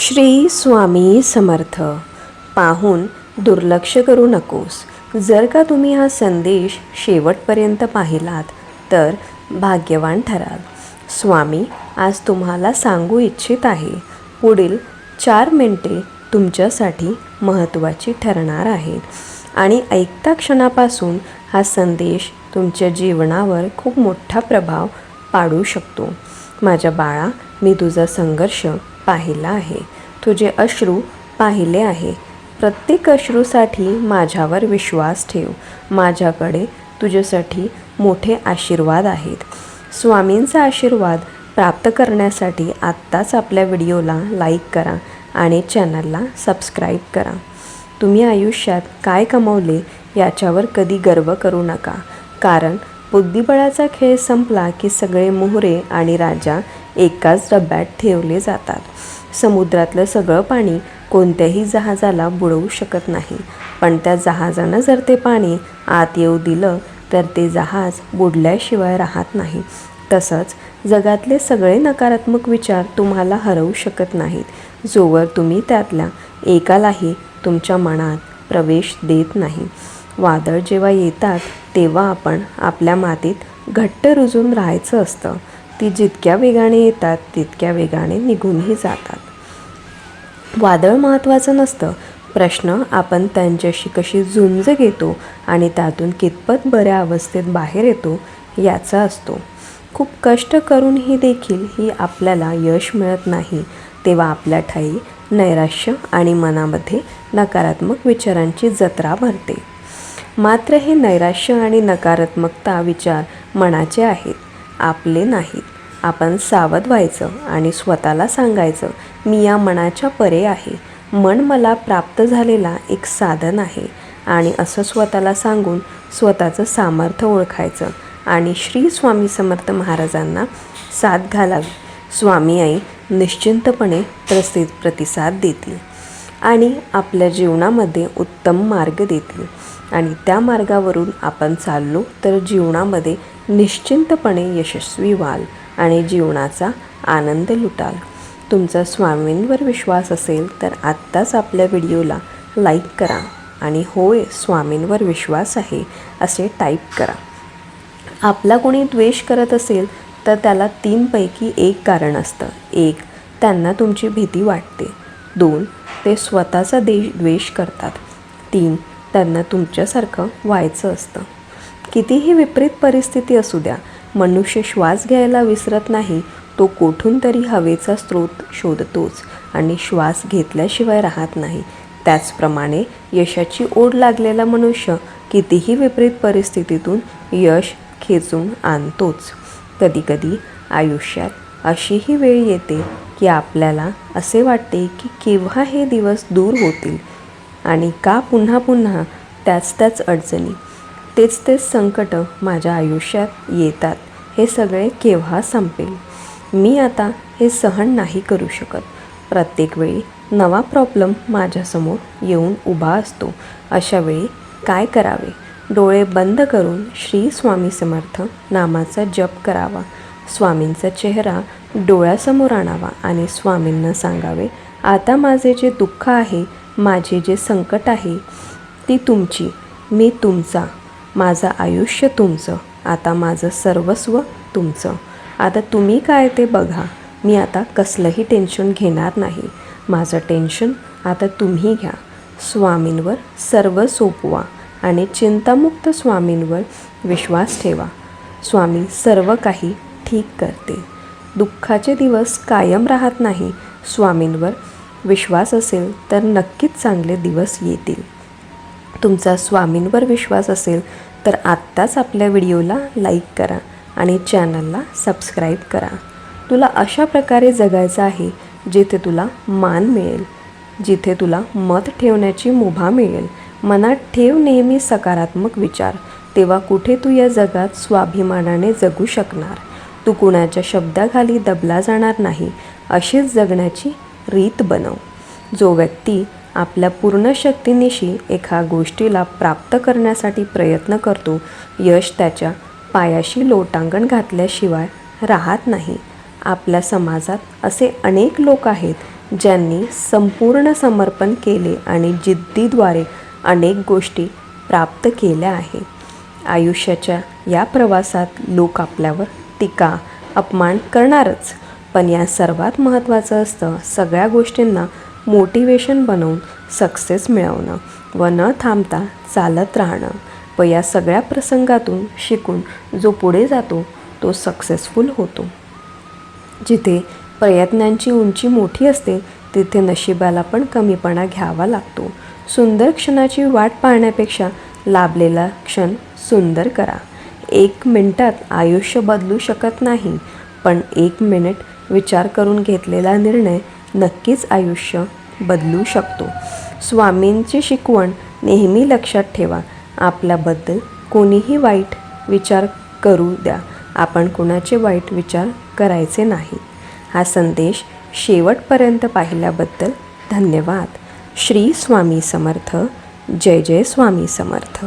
श्री स्वामी समर्थ. पाहून दुर्लक्ष करू नकोस. जर का तुम्ही हा संदेश शेवटपर्यंत पाहिलात तर भाग्यवान ठराल स्वामी आज तुम्हाला सांगू इच्छित आहे. पुढील चार मिनटे तुमच्यासाठी महत्त्वाची ठरणार आहेत. आणि ऐकता क्षणापासून हा संदेश तुमच्या जीवनावर खूप मोठा प्रभाव पाडू शकतो. माझ्या बाळा मी तुझा संघर्ष पाहिला आहे. तुझे अश्रू पाहिले आहे. प्रत्येक अश्रूसाठी माझ्यावर विश्वास ठेव. माझ्याकडे तुझ्यासाठी मोठे आशीर्वाद आहेत. स्वामींचा आशीर्वाद प्राप्त करण्यासाठी आत्ताच आपल्या व्हिडिओला लाईक करा आणि चॅनलला सबस्क्राईब करा. तुम्ही आयुष्यात काय कमवले याच्यावर कधी गर्व करू नका. कारण बुद्धिबळाचा खेळ संपला की सगळे मोहरे आणि राजा एकाच डब्यात ठेवले जातात. समुद्रातलं सगळं पाणी कोणत्याही जहाजाला बुडवू शकत नाही. पण त्या जहाजानं जर ते पाणी आत येऊ दिलं तर ते जहाज बुडल्याशिवाय राहत नाही. तसंच जगातले सगळे नकारात्मक विचार तुम्हाला हरवू शकत नाहीत. जोवर तुम्ही त्यातल्या एकालाही तुमच्या मनात प्रवेश देत नाही. वादळ जेव्हा येतात तेव्हा आपण आपल्या मातीत घट्ट रुजून राहायचं असतं. ती जितक्या वेगाने येतात तितक्या वेगाने निघूनही जातात. वादळ महत्त्वाचं नसतं. प्रश्न आपण त्यांच्याशी कशी झुंज घेतो आणि त्यातून कितपत बऱ्या अवस्थेत बाहेर येतो याचा असतो. खूप कष्ट करूनही देखील ही आपल्याला यश मिळत नाही. तेव्हा आपल्या ठाई नैराश्य आणि मनामध्ये नकारात्मक विचारांची जत्रा भरते. मात्र हे नैराश्य आणि नकारात्मकता विचार मनाचे आहेत. आपले नाहीत. आपण सावध व्हायचं आणि स्वतःला सांगायचं मी या मनाच्या परे आहे. मन मला प्राप्त झालेला एक साधन आहे. आणि असं स्वतःला सांगून स्वतःचं सामर्थ्य ओळखायचं आणि श्री स्वामी समर्थ महाराजांना साथ घालावी. स्वामी आई निश्चिंतपणे प्रसिद्ध प्रतिसाद देतील आणि आपल्या जीवनामध्ये उत्तम मार्ग देतील. आणि त्या मार्गावरून आपण चाललो तर जीवनामध्ये निश्चिंतपणे यशस्वी व्हाल आणि जीवनाचा आनंद लुटाल. तुमचा स्वामींवर विश्वास असेल तर आत्ताच आपल्या व्हिडिओला लाईक करा आणि होय स्वामींवर विश्वास आहे असे टाईप करा. आपला कोणी द्वेष करत असेल तर त्याला तीनपैकी एक कारण असतं. एक त्यांना तुमची भीती वाटते. दोन ते स्वतःचा देश द्वेष करतात. तीन त्यांना तुमच्यासारखं व्हायचं असतं. कितीही विपरीत परिस्थिती असू द्या मनुष्य श्वास घ्यायला विसरत नाही तो कोठून तरी हवेचा स्रोत शोधतोच आणि श्वास घेतल्याशिवाय राहत नाही. त्याचप्रमाणे यशाची ओढ लागलेला मनुष्य कितीही विपरीत परिस्थितीतून यश खेचून आणतोच. कधीकधी आयुष्यात अशीही वेळ येते की आपल्याला असे वाटते की केव्हा हे दिवस दूर होतील आणि का पुन्हा पुन्हा त्याच त्याच अडचणी? तेच तेच संकटं माझ्या आयुष्यात येतात हे सगळे केव्हा संपेल? मी आता हे सहन नाही करू शकत. प्रत्येक वेळी नवा प्रॉब्लेम माझ्यासमोर येऊन उभा असतो. अशावेळी काय करावे? डोळे बंद करून श्री स्वामी समर्थ नामाचा जप करावा. स्वामींचा चेहरा डोळ्यासमोर आणावा आणि स्वामींना सांगावे आता माझे जे दुःख आहे माझे जे संकट आहे ती तुमची. मी तुमचा माझं आयुष्य तुमचं आता माझं सर्वस्व तुमचं. आता तुम्ही काय ते बघा. मी आता कसलंही टेन्शन घेणार नाही. माझं टेन्शन आता तुम्ही घ्या. स्वामींवर सर्व सोपवा आणि चिंतामुक्त स्वामींवर विश्वास ठेवा. स्वामी सर्व काही ठीक करते दुःखाचे दिवस कायम राहत नाही. स्वामींवर विश्वास असेल तर नक्कीच चांगले दिवस येतील. तुमचा स्वामींवर विश्वास असेल तर आत्ताच आपल्या व्हिडिओला लाईक करा आणि चॅनलला सबस्क्राईब करा. तुला अशा प्रकारे जगायचं आहे जिथे तुला मान मिळेल जिथे तुला मत ठेवण्याची मुभा मिळेल. मनात ठेव नेहमी सकारात्मक विचार. तेव्हा कुठे तू या जगात स्वाभिमानाने जगू शकणार? तू कुणाच्या शब्दाखाली दबला जाणार नाही अशीच जगण्याची रीत बनव. जो व्यक्ती आपल्या पूर्ण शक्तीनिशी एका गोष्टीला प्राप्त करण्यासाठी प्रयत्न करतो यश त्याच्या पायाशी लोटांगण घातल्याशिवाय राहत नाही. आपल्या समाजात असे अनेक लोक आहेत ज्यांनी संपूर्ण समर्पण केले आणि जिद्दीद्वारे अनेक गोष्टी प्राप्त केल्या आहेत. आयुष्याच्या या प्रवासात लोक आपल्यावर टीका अपमान करणारच. पण या सर्वात महत्त्वाचं असतं सगळ्या गोष्टींना मोटिवेशन बनवून सक्सेस मिळवणं व न थांबता चालत राहणं व या सगळ्या प्रसंगातून शिकून जो पुढे जातो तो सक्सेसफुल होतो. जिथे प्रयत्नांची उंची मोठी असते तिथे नशिबाला पण कमीपणा घ्यावा लागतो. सुंदर क्षणाची वाट पाहण्यापेक्षा लाभलेला क्षण सुंदर करा. एक मिनटात आयुष्य बदलू शकत नाही पण एक मिनिट विचार करून घेतलेला निर्णय नक्कीच आयुष्य बदलू शकतो. स्वामींची शिकवण नेहमी लक्षात ठेवा. आपल्याबद्दल कोणीही वाईट विचार करू द्या. आपण कुणाचे वाईट विचार करायचे नाही. हा संदेश शेवटपर्यंत पाहिल्याबद्दल धन्यवाद. श्री स्वामी समर्थ. जय जय स्वामी समर्थ.